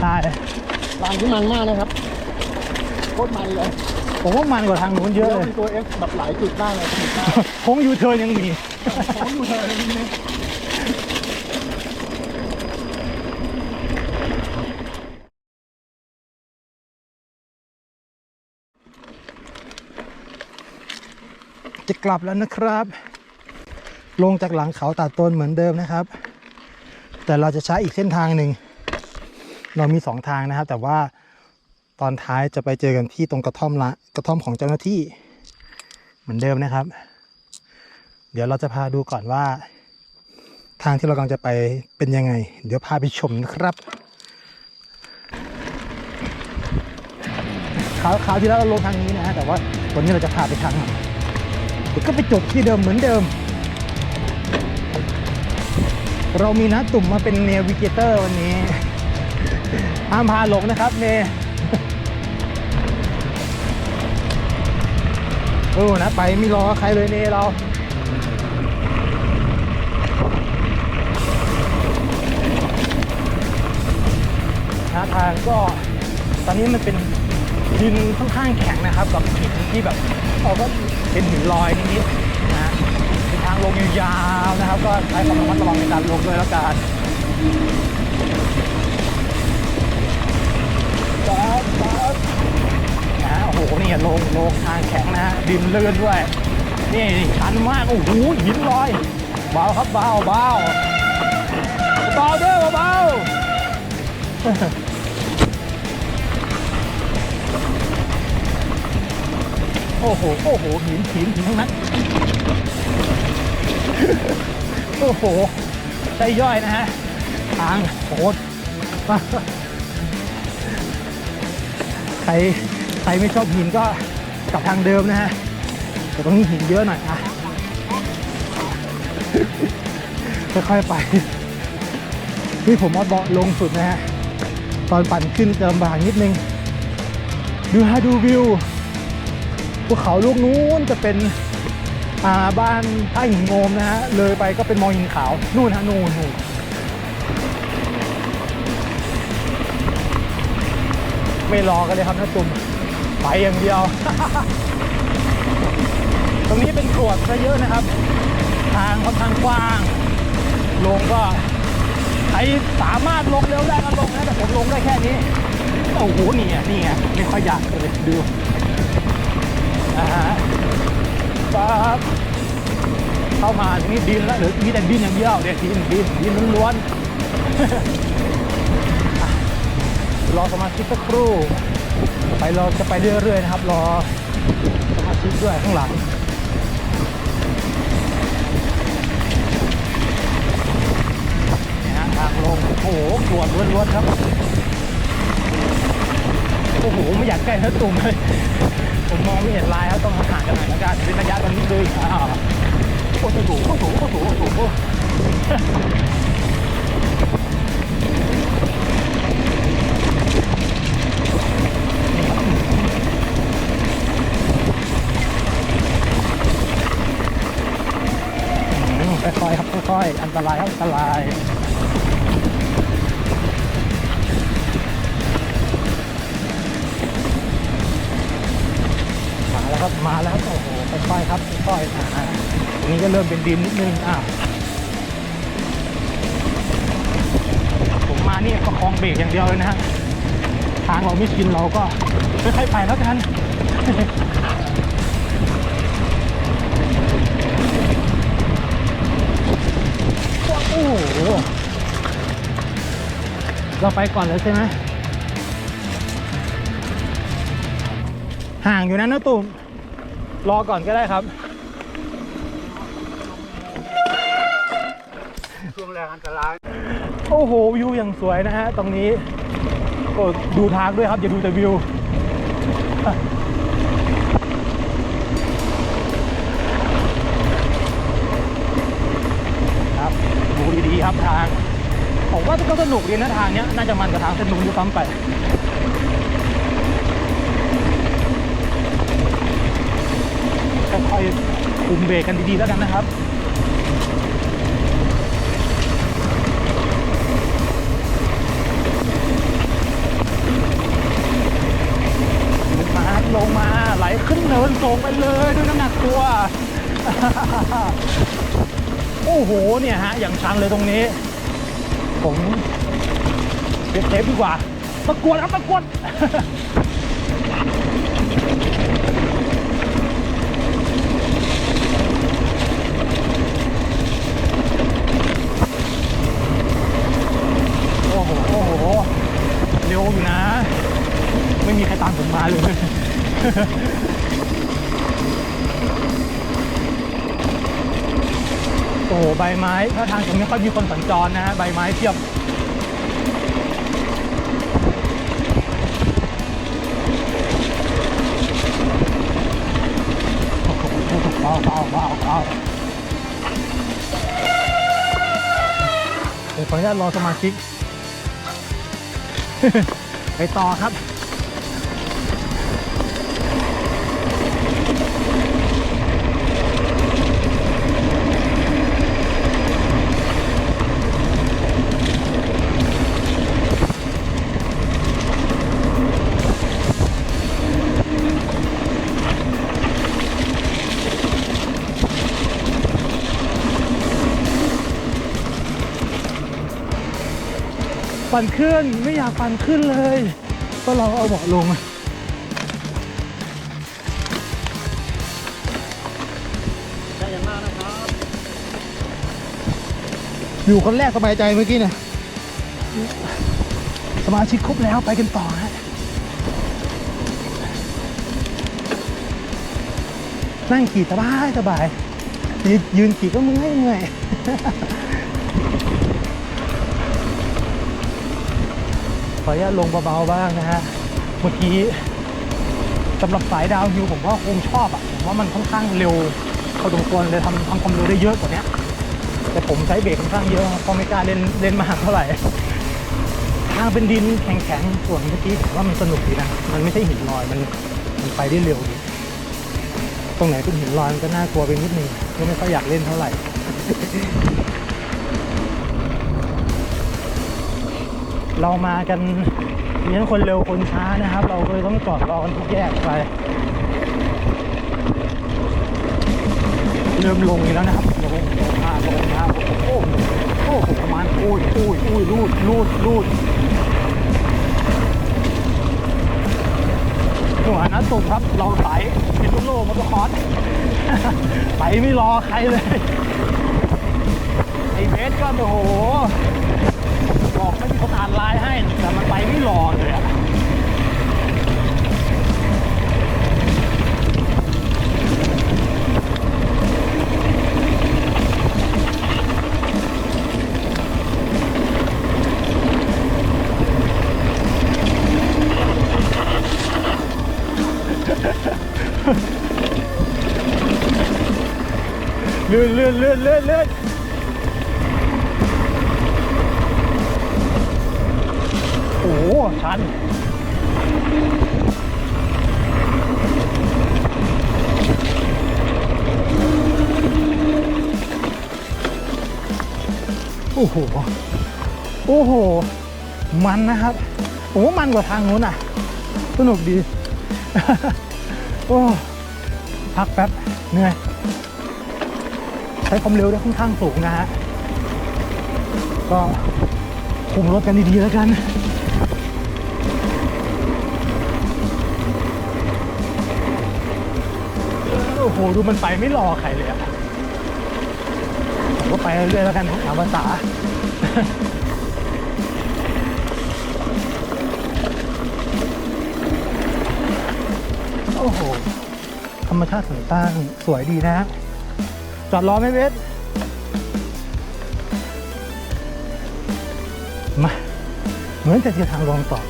ใช่ทางที่มันมากนะครับโคตรมันเลยผมว่ามันกว่าทางนู้นเยอะแล้วเลยมีตัวเอฟแบบหลายจุดมากเลยจุดมากโค้งยูเทิร์นยังมีเขาอยู่เลยนี่จะกลับแล้วนะครับ ลงจากหลังเขาตาดตนเหมือนเดิมนะครับ แต่เราจะใช้อีกเส้นทางหนึ่ง เรามีสองทางนะครับ แต่ว่าตอนท้ายจะไปเจอกันที่ตรงกระท่อมละกระท่อมของเจ้าหน้าที่เหมือนเดิมนะครับ เดี๋ยวเราจะพาดูก่อนว่า ทางที่เรากำลังจะไปเป็นยังไง เดี๋ยวพาไปชมนะครับคราวคราวที่แล้วเราลงทางนี้นะฮะแต่ว่าวันนี้เราจะพาไปทางเดี๋ยวก็ไปจบที่เดิมเหมือนเดิม เรามีนัดตุ่มมาเป็นเนวิเกเตอร์วันนี้ ห้ามพาหลงนะครับเนเออนะไปไม่รอใครเลยเนเราหาทางก็ตอนนี้มันเป็นดินค่อนข้างแข็งนะครับ กับหินที่แบบเราก็เป็นหินลอยนิดๆนะเป็นทางลงยาวๆนะครับ ก็ใช้ความระมัดระวังในการลงด้วยแล้วกัน นะโอ้โหนี่ลงลงทางแข็งนะฮะดินลื่อนด้วย นี่ชันมาก โอ้โหหินลอย เบาครับเบาเบาเบาเด้อเบาโอ้โห โอ้โห หินหินหินทั้งนั้น โอ้โหใช่ย่อยนะฮะ ทางโหดมา ใครใครไม่ชอบหินก็กลับทางเดิมนะฮะแต่ตรงนี้หินเยอะหน่อยอะค่อยๆไปนี่ผมเอาเบาะลงสุดนะฮะตอนปั่นขึ้นเติมบางนิดนึง ดูฮะดูวิวภูเขาลูกนู้นจะเป็นอ่าบ้านท่าหินโงมนะฮะเลยไปก็เป็นมอหินขาวนู่นฮะนู่นนู่น ไม่รอกันเลยครับนะตุ่มไปอย่างเดียว ตรงนี้เป็นกรวดซะเยอะนะครับ ทางค่อนข้างกว้าง ลงก็ใครสามารถลงเร็วได้ก็ลงนะแต่ผมลงได้แค่นี้โอ้โหนี่ไงนี่ไงไม่ค่อยอยากเลยดูอ่าฮะปั๊บเข้ามาทีนี้ดินแล้วหรือมีแต่ดินอย่างเดียวเดี๋ยดินดินดินล้วนๆ รอสมาชิกสักครู่ ไปเราจะไปเรื่อยๆนะครับ รอสมาชิกด้วยข้างหลังนี่ฮะทางลงโอ้โหกรวดล้วนๆครับ โอ้โห ไม่อยากใกล้เนื้อตุ่มเลยผมมองไม่เห็นลายครับต้องห่างกันหน่อยแล้วกันเป็นระยะตอนนี้เลยอ่าโอ้โหโอ้โหโอ้โหโอ้โห ดินนิดนึงอ่าผมมาเนี่ประคองเบรกอย่างเดียวเลยนะฮะทางเราไม่ชินเราก็ค่อยๆไปแล้วกันโอ้โหเราไปก่อนเลยใช่ไหมห่างอยู่นะนะตุ่มรอก่อนก็ได้ครับ อันตราย โอ้โหวิวอย่างสวยนะฮะตรงนี้โอ้ดูทางด้วยครับอย่าดูแต่วิวครับดูดีๆครับทางผมว่าก็สนุกดีนะทางเนี้ยน่าจะมันกว่าทางสนนู้นด้วยซ้ำไปค่อยๆคุมเบรกกันดีๆแล้วกันนะครับ นส่งไปเลยด้วยน้ำหนักตัว โอ้โหเนี่ยฮะ อย่างชันเลยตรงนี้ ผมเซฟเซฟดีกว่าประกวดครับประกวด ไม้ถ้าทางตรงนี้ค่อยมีคนสัญจรนะฮะใบไม้เทียบโอ้โหเบาเบาเบาเบาเดี๋ยวขออนุญาตรอสมาชิก ไปต่อครับ ปั่นขึ้นไม่อยากปั่นขึ้นเลยก็ลองเอาเบาะลงได้อย่างมากนะครับ อยู่คนแรกสบายใจเมื่อกี้เนี่ยสมาชิกครบแล้วไปกันต่อฮะนั่งขี่สบายสบาย ยืนยืนขี่ก็เมื่อยเมื่อย ออนุญาตลงเบาๆบ้างนะฮะเมื่อกี้สำหรับสายดาวฮิวผมว่าคงชอบอะผมว่ามันค่อนข้างเร็วพอสมควรเลยทำทำความเร็วได้เยอะกว่านี้แต่ผมใช้เบรกค่อนข้างเยอะเพราะไม่กล้าเล่นเล่นมากเท่าไหร่ทางเป็นดินแข็งๆส่วนเมื่อกี้ผมว่ามันสนุกดีนะมันไม่ใช่หินลอยมันมันไปได้เร็วดีตรงไหนเป็นหินลอยมันก็น่ากลัวไปนิดนึงก็ไม่ค่อยอยากเล่นเท่าไหร่ เรามากันมีทั้งคนเร็วคนช้านะครับ เราก็เลยต้องจอดรอกันทุกแยกไป เริ่มลงอีกแล้วนะครับลงลงมาลงมาโอ้โหโอ้โหประมาณอุ้ยอุ้ยอุ้ยรูดรูดรูดหัวนะตุ่มครับเราสายเป็นโลมอเตอร์คอสไปไม่รอใครเลยไอเบสก็โอ้โห ไม่มีคนอ่านไลน์ให้แต่มันไปไม่ลง อ้โห โอ้โห มันนะครับโอ้มันกว่าทางนู้นอะ สนุกดี โอ้ พักแป๊บ เหนื่อย ใช้ความเร็วได้ค่อนข้างสูงนะฮะ ก็คุมรถกันดีๆแล้วกันโอ้โห ดูมันไปไม่รอใครเลยอะ ก็ไปเรื่อยๆแล้วกันตามภาษาโอ้โห ธรรมชาติสวนตั้งสวยดีนะฮะจอดรอไหมเวสมาเหมือนจะเจอทางลงต่อ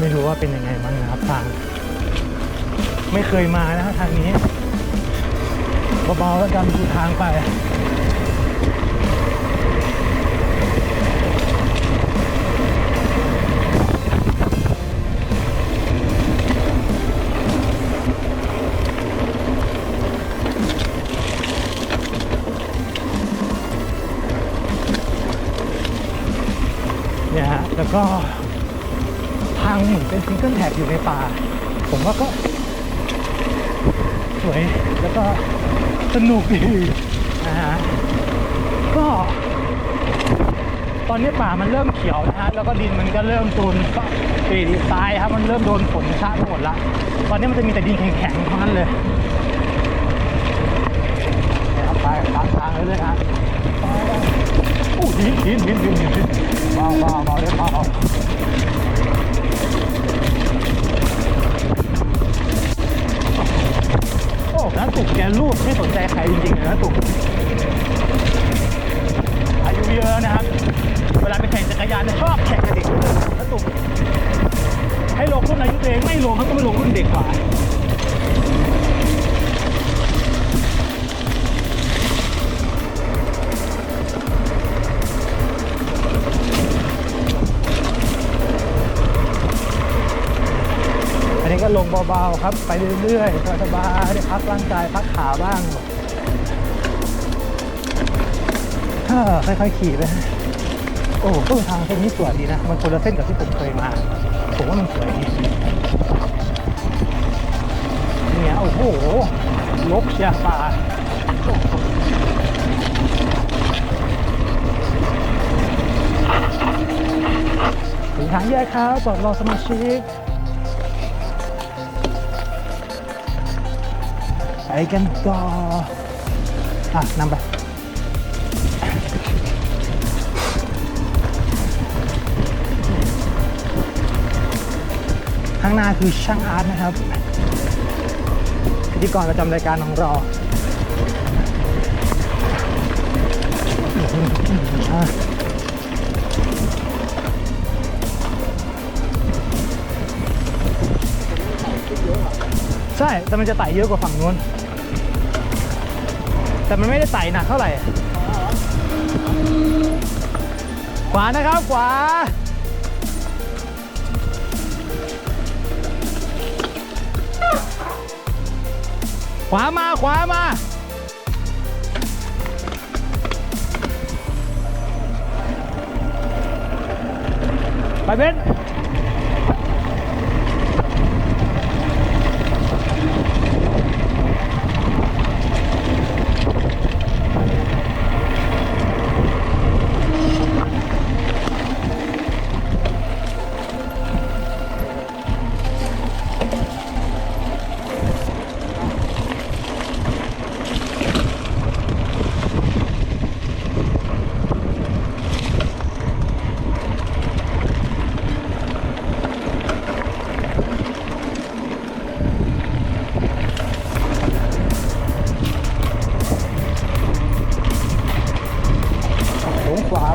ไม่รู้ว่าเป็นยังไงมั้งนะครับทาง ไม่เคยมานะทางนี้ เบาๆแล้วกันดูทางไป สนุกดีนะฮะก็ตอนนี้ป่ามันเริ่มเขียวนะฮะแล้วก็ดินมันก็เริ่มตูนปีดีทรายครับมันเริ่มโดนฝนชะหมดละตอนนี้มันจะมีแต่ดินแข็งๆทั้งนั้นเลยไปตามทางเลยเลยฮะโอ้ดินดินดินดินดินเบาเบาเบาเดี๋ยวเบา ผมน้าตุกแกรูปไม่สนใจใครจริงๆเลยนะตุกอายุเยอะนะครับ เวลาไปแข่งจักรยานชอบแข่งกับเด็กนะตุกให้ลงรุ่นอายุตัวเองไม่ลงเขาก็ไม่ลงรุ่นเด็กกว่า เบาๆครับ ไปเรื่อยๆสบายๆพักร่างกายพักขาบ้างค่อยๆขี่ไปนะโอ้ต้นทางเส้นนี้สวยดีนะ มันคนละเส้นกับที่ผมเคยมา ผมว่ามันสวยดีเนี่ยโอ้โหลกเชียป่าถึงทางแยกครับจอดรอสมาชิก กันต่ออะนำไปข้างหน้าคือช่างอาร์ตนะครับพิธีกรประจำรายการของเราใช่ แต่มันจะไต่เยอะกว่าฝั่งนู้น แต่มันไม่ได้ไต่หนักเท่าไหร่ขวานะครับขวาขวามาขวามาไปเบน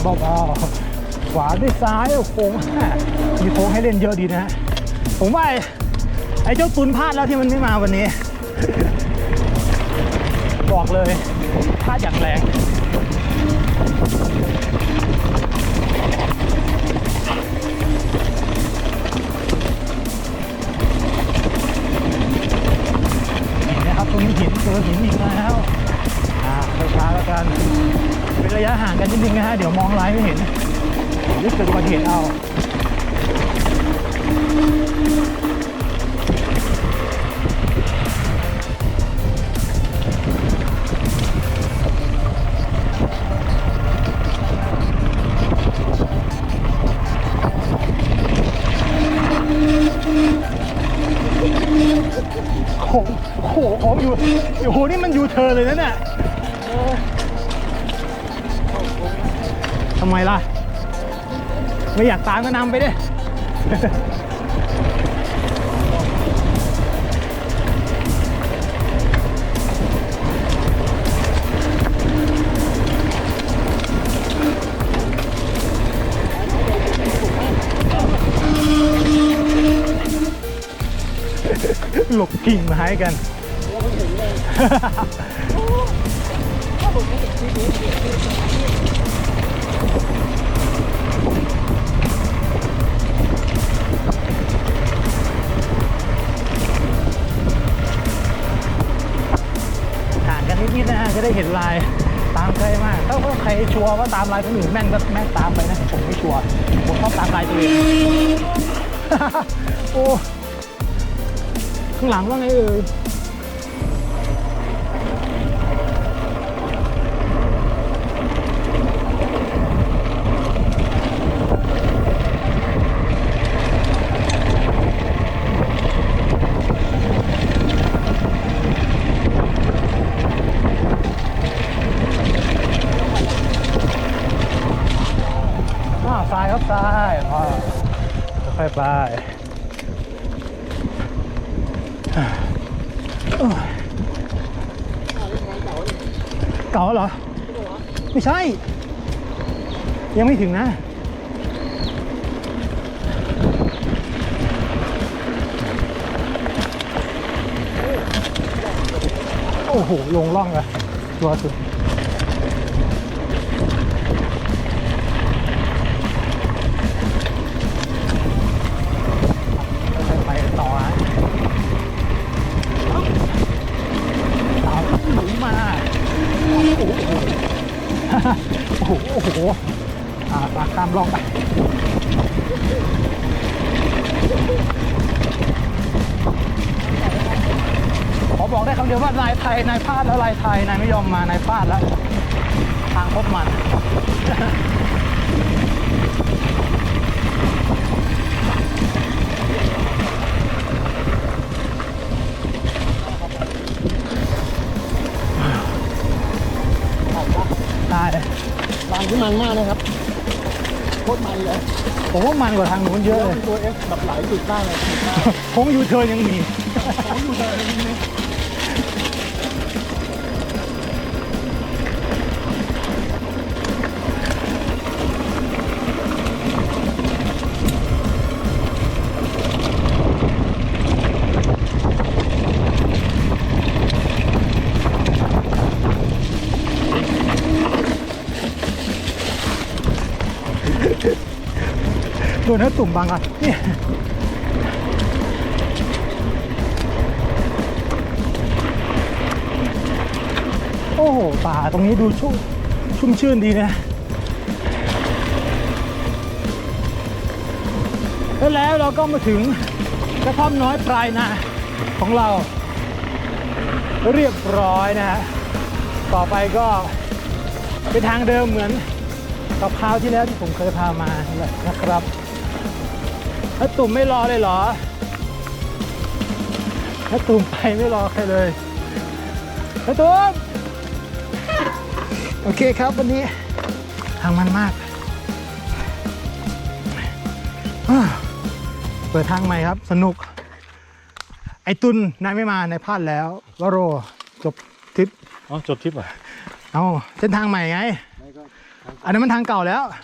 เบาๆขวาด้วยซ้ายโค้งมีโค้งให้เล่นเยอะดีนะฮะผมว่าไอ้ไอเจ้าตุนพลาดแล้วที่มันไม่มาวันนี้ บอกเลยพลาดอย่างแรงหินนะครับตรงนี้หินเจอหินอีกแล้ว อ่าช้าๆแล้วกัน ระยะห่างกันนิดนึงนะฮะ เดี๋ยวมองไลน์ไม่เห็นเดี๋ยวเกิดอุบัติเหตุเอาโหโหโหอยู่โอ้โหนี่มันยูเธอเลยนะเนี่ย ตามก็นำไปดิหลบกิ่งไม้กันห่างกั นิดๆนะฮะจะได้เห็นลายตามใครมากถ้าว่าใครชัวร์ว่าตามลายคนอื่นแม่นก็แม่นตามไปนะผมไม่ชัวร์ผมชอบตามลายตัวเองโอ้ข้างหลังว่าไงเอ่ย อ่าซ้ายครับซ้ายพอค่อยๆไปเก่าเหรอ ไม่ใช่ ยังไม่ถึงนะโอ้โห ลงล่องเลยตัวสุด ยไทยนายพลาดแล้วนายไทยนายไม่ยอมมานายพลาดแล้ว ทางพบมันได้ทางที่มันมากนะครับโคตรมันเลยผมว่ามันกว่าทางนู้นเยอะเลยตัวเอฟแบบหลายจุดมากเลยจุดมากโค้งยูเทิร์นยังมีผมอยู่เลยนี่โด นเนื้ตุ่มบางอะเนี่ยโอ้โหป่าตรงนี้ดูชุ่มชุ่มชื่นดีนะแล้วแล้วเราก็มาถึงกระท่อมน้อยปลายนาของเรา เรียบร้อยนะฮะต่อไปก็เป็นทางเดิมเหมือนกับคราวที่แล้วที่ผมเคยพามานะครับ แล้วตุ่มไม่รอเลยเหรอแล้วตุ่มไปไม่รอใครเลยแล้วตุ่มโอเคครับวันนี้ทางมันมากอ่าเปิดทางใหม่ครับ สนุก ไอ้ตุนนายไม่มานายพลาดแล้ววโรจบทริปอ๋อจบทริปอะเอาเส้นทางใหม่ไงไม่ก็อันนั้นมันทางเก่าแล้วอ